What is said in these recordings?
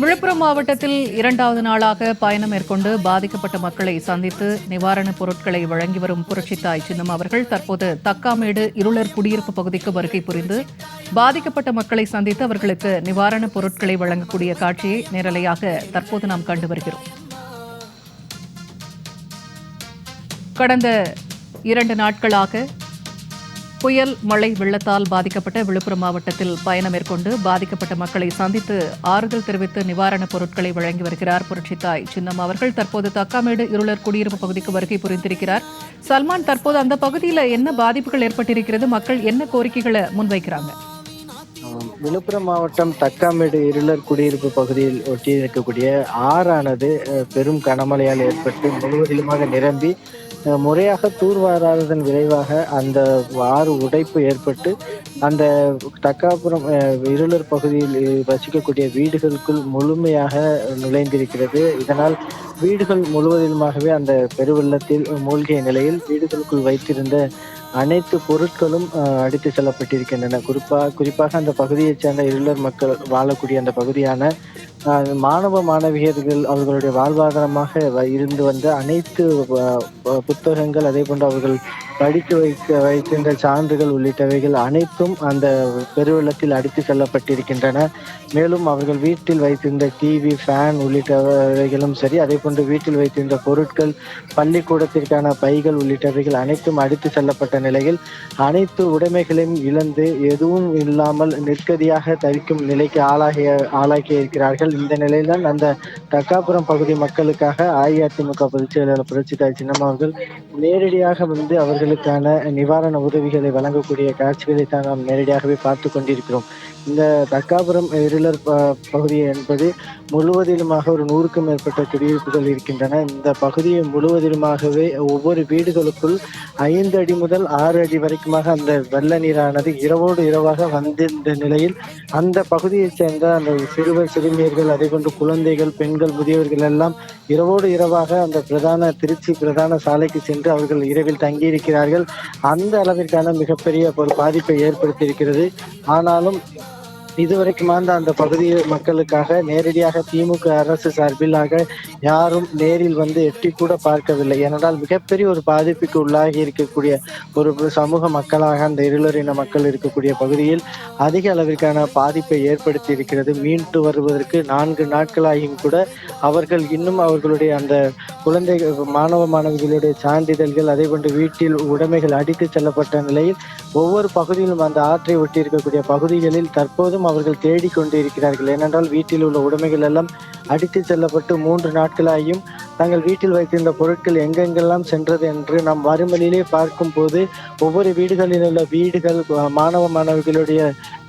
விழுப்புரம் மாவட்டத்தில் இரண்டாவது நாளாக பயணம் மேற்கொண்டு பாதிக்கப்பட்ட மக்களை சந்தித்து நிவாரணப் பொருட்களை வழங்கி வரும் புரட்சித்தாய் சின்னம் அவர்கள் தற்போது தக்காமேடு இருளர் குடியிருப்பு பகுதிக்கு வருகை புரிந்து பாதிக்கப்பட்ட மக்களை சந்தித்து அவர்களுக்கு நிவாரணப் பொருட்களை வழங்கக்கூடிய காட்சியை நேரலையாக தற்போது நாம் கண்டு வருகிறோம். கடந்த இரண்டு நாட்களாக புயல் மழை வெள்ளத்தால் பாதிக்கப்பட்ட விழுப்புரம் மாவட்டத்தில் பயணம் மேற்கொண்டு பாதிக்கப்பட்ட மக்களை சந்தித்து ஆறுதல் தெரிவித்து நிவாரணப் பொருட்களை வழங்கி வருகிறார் புரட்சித்தாய் சின்னம் அவர்கள். தற்போது தக்காமேடு இருளர் குடியிருப்பு பகுதிக்கு வருகை புரிந்திருக்கிறார். சல்மான் தற்போது அந்த பகுதியில் என்ன பாதிப்புகள் ஏற்பட்டிருக்கிறது? மக்கள் என்ன கோரிக்கைகளை முன்வைக்கிறாங்க? விழுப்புரம் மாவட்டம் தக்காமேடு இருளர் குடியிருப்பு பகுதியில் ஒட்டி இருக்கக்கூடிய ஆறானது பெரும் கனமழையால் ஏற்பட்டு முழுவதிலுமாக நிரம்பி முறையாக தூர்வாராததன் விளைவாக அந்த ஆறு உடைப்பு ஏற்பட்டு அந்த தக்காபுரம் இருளர் பகுதியில் வசிக்கக்கூடிய வீடுகளுக்குள் முழுமையாக நுழைந்திருக்கிறது. இதனால் வீடுகள் முழுவதிலுமாகவே அந்த பெருவெள்ளத்தில் மூழ்கிய நிலையில் வீடுகளுக்குள் வைத்திருந்த அனைத்து பொருட்களும் அடித்து செல்லப்பட்டிருக்கின்றன. குறிப்பாக குறிப்பாக அந்த பகுதியைச் சேர்ந்த இருளர் மக்கள் வாழக்கூடிய அந்த பகுதியான மாணவ மாணவியர்கள் அவர்களுடைய வாழ்வாதாரமாக வ- இருந்து வந்த அனைத்து புத்தகங்கள் அதே போன்று அவர்கள் படித்து வைக்க வைக்கின்ற சான்றுகள் உள்ளிட்டவைகள் அனைத்தும் அந்த பெருவெள்ளத்தில் அடித்து செல்லப்பட்டிருக்கின்றன. மேலும் அவர்கள் வீட்டில் வைத்திருந்த டிவி ஃபேன் உள்ளிட்டவைகளும் சரி அதே போன்று வீட்டில் வைத்திருந்த பொருட்கள் பள்ளிக்கூடத்திற்கான பைகள் உள்ளிட்டவைகள் அனைத்தும் அடித்து செல்லப்பட்ட நிலையில் அனைத்து உடைமைகளையும் இழந்து எதுவும் இல்லாமல் நிற்கதியாக தவிக்கும் நிலைக்கு ஆளாகிய ஆளாகி இருக்கிறார்கள். இந்த நிலையில்தான் அந்த தக்காபுரம் பகுதி மக்களுக்காக அஇஅதிமுக பொதுச் செயலாளர் புரட்சித்தாய் சின்னம்மா அவர்கள் நேரடியாக வந்து அவர்கள் அவர்களுக்கான நிவாரண உதவிகளை வழங்கக்கூடிய காட்சிகளை தான் நாம் நேரடியாகவே பார்த்து கொண்டிருக்கிறோம். இந்த தக்காபுரம் இருளர் பகுதி என்பது முழுவதிலுமாக ஒரு நூறுக்கும் மேற்பட்ட குடியிருப்புகள் இருக்கின்றன. இந்த பகுதியை முழுவதிலுமாகவே ஒவ்வொரு வீடுகளுக்குள் ஐந்து அடி முதல் ஆறு அடி வரைக்குமாக அந்த வெள்ள நீரானது இரவோடு இரவாக வந்திருந்த நிலையில் அந்த பகுதியைச் சேர்ந்த அந்த சிறுவர் சிறுமியர்கள் அதை கொண்டு குழந்தைகள் பெண்கள் முதியவர்கள் எல்லாம் இரவோடு இரவாக அந்த பிரதான திருச்சி பிரதான சாலைக்கு சென்று அவர்கள் இரவில் இருக்கிறார்கள் அந்த அளவிற்கான மிகப்பெரிய ஒரு பாதிப்பை ஏற்படுத்தியிருக்கிறது. ஆனாலும் இதுவரைக்குமாந்த அந்த பகுதி மக்களுக்காக நேரடியாக திமுக அரசு சார்பிலாக யாரும் நேரில் வந்து எட்டி கூட பார்க்கவில்லை. ஏனென்றால் மிகப்பெரிய ஒரு பாதிப்புக்கு உள்ளாகி இருக்கக்கூடிய ஒரு சமூக மக்களாக அந்த இருளரின மக்கள் இருக்கக்கூடிய பகுதியில் அதிக அளவிற்கான பாதிப்பை ஏற்படுத்தி இருக்கிறது மீண்டு வருவதற்கு நான்கு நாட்களாகியும் கூட அவர்கள் இன்னும் அவர்களுடைய அந்த குழந்தை மாணவ மாணவிகளுடைய சான்றிதழ்கள் அதே போன்று வீட்டில் உடைமைகள் அடித்து செல்லப்பட்ட நிலையில் ஒவ்வொரு பகுதியிலும் அந்த ஆற்றை ஒட்டி இருக்கக்கூடிய பகுதிகளில் தற்போதும் அவர்கள் தேடிக்கொண்டு இருக்கிறார்கள் ஏனென்றால் வீட்டில் உள்ள உடைமைகள் எல்லாம் அடித்து செல்லப்பட்டு மூன்று நாட்களாகியும் தங்கள் வீட்டில் வைத்திருந்த பொருட்கள் எங்கெங்கெல்லாம் சென்றது என்று நாம் வறுமலிலே பார்க்கும் போது ஒவ்வொரு வீடுகளில் உள்ள வீடுகள் மாணவ மாணவிகளுடைய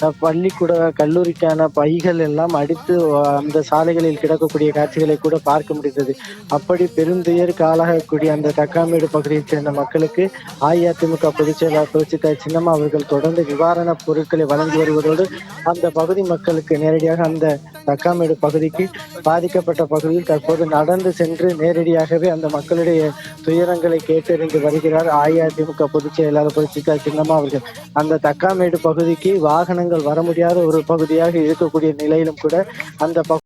பள்ளிக்கூட கல்லூரிக்கான பைகள் எல்லாம் அடித்து அந்த சாலைகளில் கிடக்கக்கூடிய காட்சிகளை கூட பார்க்க முடிந்தது. அப்படி பெருந்துயர் ஆளாகக்கூடிய அந்த தக்காமேடு பகுதியைச் சேர்ந்த மக்களுக்கு அஇஅதிமுக பொதுச் செயலாளர் சின்னம்மா அவர்கள் தொடர்ந்து நிவாரணப் பொருட்களை வழங்கி வருவதோடு அந்த பகுதி மக்களுக்கு நேரடியாக அந்த தக்காமேடு பகுதிக்கு பாதிக்கப்பட்ட பகுதியில் தற்போது நடந்து சென்று நேரடியாகவே அந்த மக்களுடைய துயரங்களை கேட்டறிந்து வருகிறார் அஇஅதிமுக பொதுச் செயலாளர் சின்னம்மா அவர்கள். அந்த தக்காமேடு பகுதிக்கு வாகனங்கள் வர முடியாத ஒரு பகுதியாக இருக்கக்கூடிய நிலையிலும் கூட அந்த